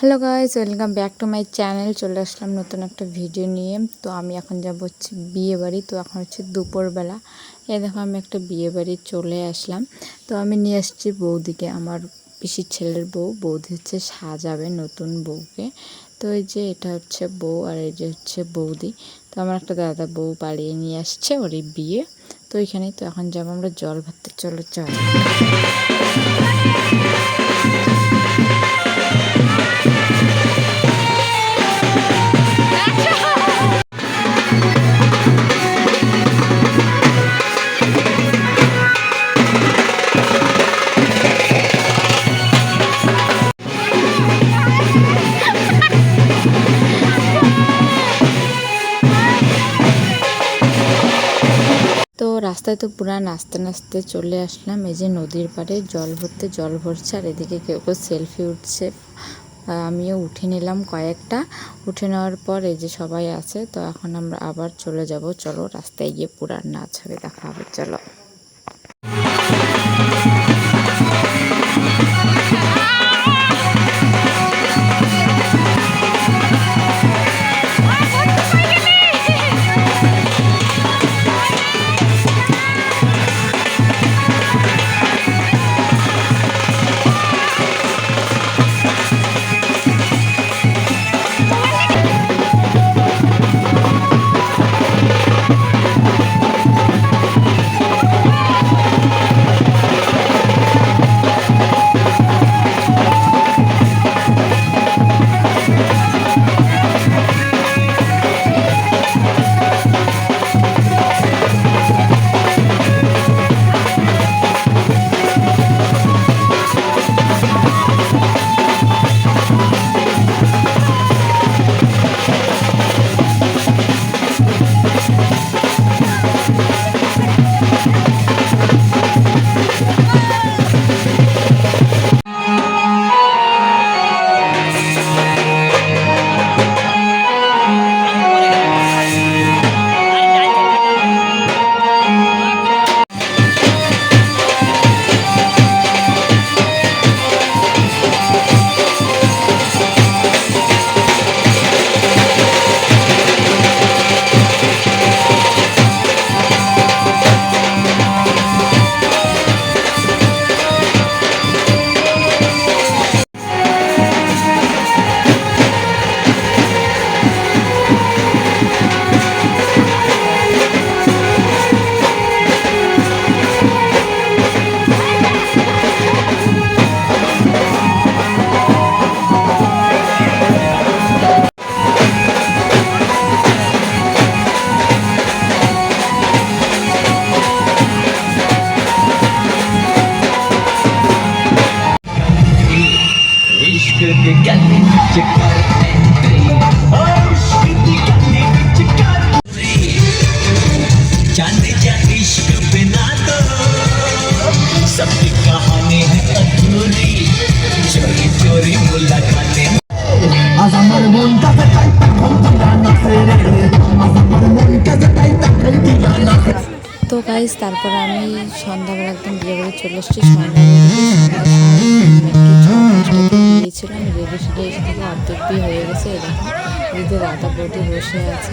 Hello guys welcome back to my channel. চলে আসলাম নতুন একটা ভিডিও নিয়ে। তো আমি এখন যাব হচ্ছে বিয়েবাড়ি তো এখন হচ্ছে দুপুরবেলা। এ দেখো, আমি একটা বিয়েবাড়ি চলে আসলাম। তো আমি নিয়ে আসছি বৌদিকে, আমার পিসির ছেলের বউ। বৌদি হচ্ছে সাজাবে নতুন বউকে। তো এই যে এটা হচ্ছে বউ আর এই যে হচ্ছে বৌদি। তো আমার একটা দাদা বউ পাড়িয়ে নিয়ে আসছে ওরই বিয়ে। তো এখানেই তো এখন যাব আমরা জল ভরতে চলো, চল। রাস্তায় তো পুরা নাচতে নাচতে চলে আসলাম। এই যে নদীর পাড়ে জল ভরতে জল ভরছে আর এদিকে কেউ কেউ সেলফি উঠছে। আমিও উঠে নিলাম কয়েকটা। উঠে নেওয়ার পর এই যে সবাই আছে, তো এখন আমরা আবার চলে যাব। চলো রাস্তায় গিয়ে পুরার নাচ হবে দেখা হবে। চলো। তো গাইজ তারপর আমি সন্ধ্যাবেলা একদম বিয়ে বাড়ি চলে এসেছি সন্ধ্যা এসে থেকে অর্ধেক বিয়ে হয়ে গেছে এরকম দাদা বৌদি বসে আছে।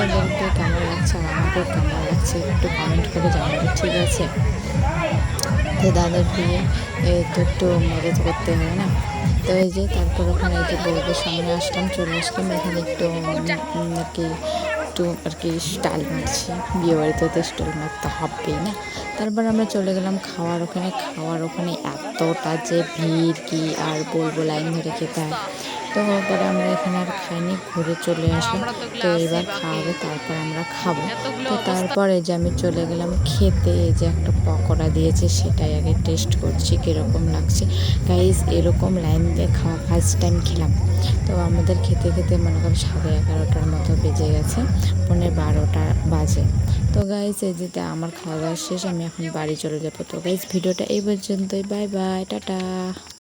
ওদেরকে কেমন লাগছে আর আমাকেও কেমন লাগছে? একটু কমেন্ট করে জানাবে, ঠিক আছে? তো দাদার বিয়ে তো একটু মজা করতে হয় না? তো এই যে তারপর ওখানে এই যে সামনে আসলাম, চলে আসলাম। এখানে একটু আর কি, একটু, আর কি স্টাইল মারছি। বিয়ে বাড়িতে তো স্টাইল মারতে হবেই না। তারপর আমরা চলে গেলাম খাওয়ার ওখানে। খাওয়ার ওখানে এতটা যে ভিড় কি আর বলব লাইন ধরে খেতে হয়। তো পরে আমরা এখানে আর খাইনি ঘুরে চলে আসলাম। তো এবার খাওয়াবে তারপর আমরা খাব। তো তারপরে যে আমি চলে গেলাম খেতে যে একটা পকোড়া দিয়েছে সেটাই আগে টেস্ট করছি কীরকম লাগছে। গাইজ এরকম লাইন দিয়ে খাওয়া ফার্স্ট টাইম খেলাম। তো আমাদের খেতে খেতে মনে করো সাড়ে এগারোটার মতো বেজে গেছে পৌনে বারোটা বাজে। তো গাইজ এই যেতে আমার খাওয়া দাওয়া শেষ, আমি এখন বাড়ি চলে যাব। তো গাইজ ভিডিওটা এই পর্যন্তই। Bye bye tata.